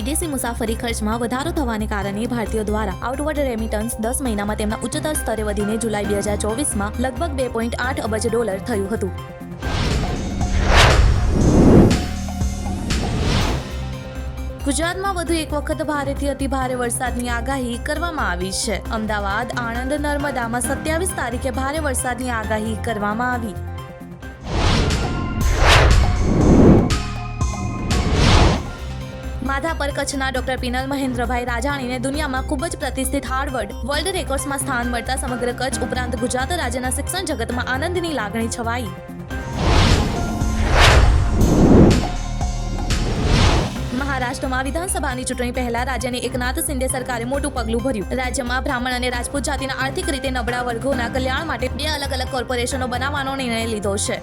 વિદેશી મુસાફરી ખર્ચમાં વધારો થવાને કારણે ભારતીયો દ્વારા આઉટવર્ડ રેમિટન્સ દસ મહિનામાં તેમના ઉચ્ચતર સ્તરે વધીને જુલાઈ બે હજાર ચોવીસમાં લગભગ બે પોઈન્ટ આઠ અબજ ડોલર થયું હતું. ગુજરાતમાં વધુ એક વખત ભારેથી અતિ ભારે વરસાદની આગાહી કરવામાં આવી છે. અમદાવાદ, આણંદ, નર્મદામાં સત્યાવીસ તારીખે ભારે વરસાદની આગાહી કરવામાં આવી. માધા પર કચ્છના ડોક્ટર પિનલ મહેન્દ્રભાઈ રાજાણીને દુનિયામાં ખૂબ જ પ્રતિષ્ઠિત હાર્વર્ડ વર્લ્ડ રેકોર્ડ્સમાં સ્થાન મળતા સમગ્ર કચ્છ ઉપરાંત ગુજરાત રાજ્યના શિક્ષણ જગતમાં આનંદની લાગણી છવાઈ. મહારાષ્ટ્રમાં વિધાનસભાની ચૂંટણી પહેલા રાજ્યની એકનાથ શિંદે સરકારે મોટું પગલું ભર્યું. રાજ્યમાં બ્રાહ્મણ અને રાજપૂત જાતિના આર્થિક રીતે નબળા વર્ગોના કલ્યાણ માટે બે અલગ અલગ કોર્પોરેશનો બનાવવાનો નિર્ણય લીધો છે.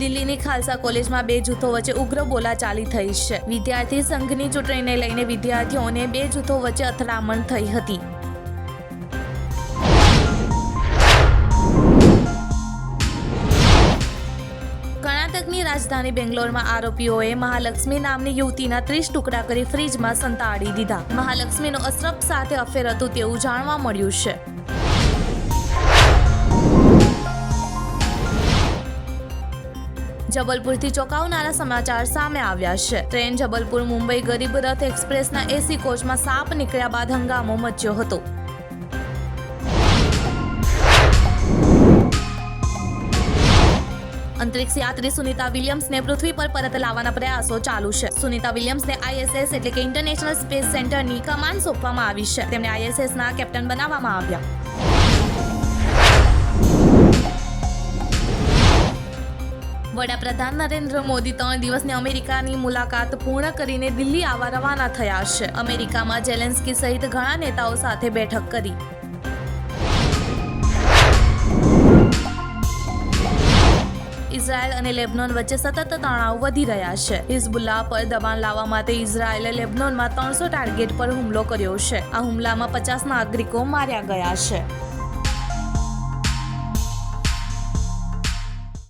દિલ્હીની ખાલસા કોલેજમાં બે જૂથો વચ્ચે ઉગ્ર બોલાચાલી થઈ છે. વિદ્યાર્થી સંઘની ચૂંટણીને લઈને વિદ્યાર્થીઓને બે જૂથો વચ્ચે અથડામણ થઈ હતી. કર્ણાટકની રાજધાની બેંગ્લોરમાં આરોપીઓએ મહાલક્ષ્મી નામની યુવતીના ત્રીસ ટુકડા કરી ફ્રીજમાં સંતાડી દીધા. મહાલક્ષ્મીનો અસરફ સાથે અફેર હતું તેવું જાણવા મળ્યું છે. જબલપુરથી ચોંકાવનારા સમાચાર સામે આવ્યા છે. ટ્રેન જબલપુર મુંબઈ ગરીબ રથ એક્સપ્રેસના એસી કોચમાં સાપ નીકળ્યા બાદ હંગામો મચ્યો હતો. અંતરિક્ષ યાત્રી સુનિતા વિલિયમ્સને પૃથ્વી પર પરત લાવવાના પ્રયાસો ચાલુ છે. સુનિતા વિલિયમ્સને આઈએસએસ એટલે કે ઇન્ટરનેશનલ સ્પેસ સેન્ટરની કમાન સોંપવામાં આવી છે. તેમને આઈએસએસના કેપ્ટન બનાવવામાં આવ્યા. વડાપ્રધાન નરેન્દ્ર મોદી ત્રણ દિવસની અમેરિકાની મુલાકાત પૂર્ણ કરીને દિલ્હી આવવા રવાના થયા છે. અમેરિકામાં જેલેન્સ્કી સહિત ઘણા નેતાઓ સાથે બેઠક કરી. ઇઝરાયલ અને લેબનોન વચ્ચે સતત તણાવ વધી રહ્યા છે. હિઝબુલ્લા પર દબાણ લાવવા માટે ઇઝરાયલે લેબનોનમાં ત્રણસો ટાર્ગેટ પર હુમલો કર્યો છે. આ હુમલામાં પચાસ નાગરિકો માર્યા ગયા છે.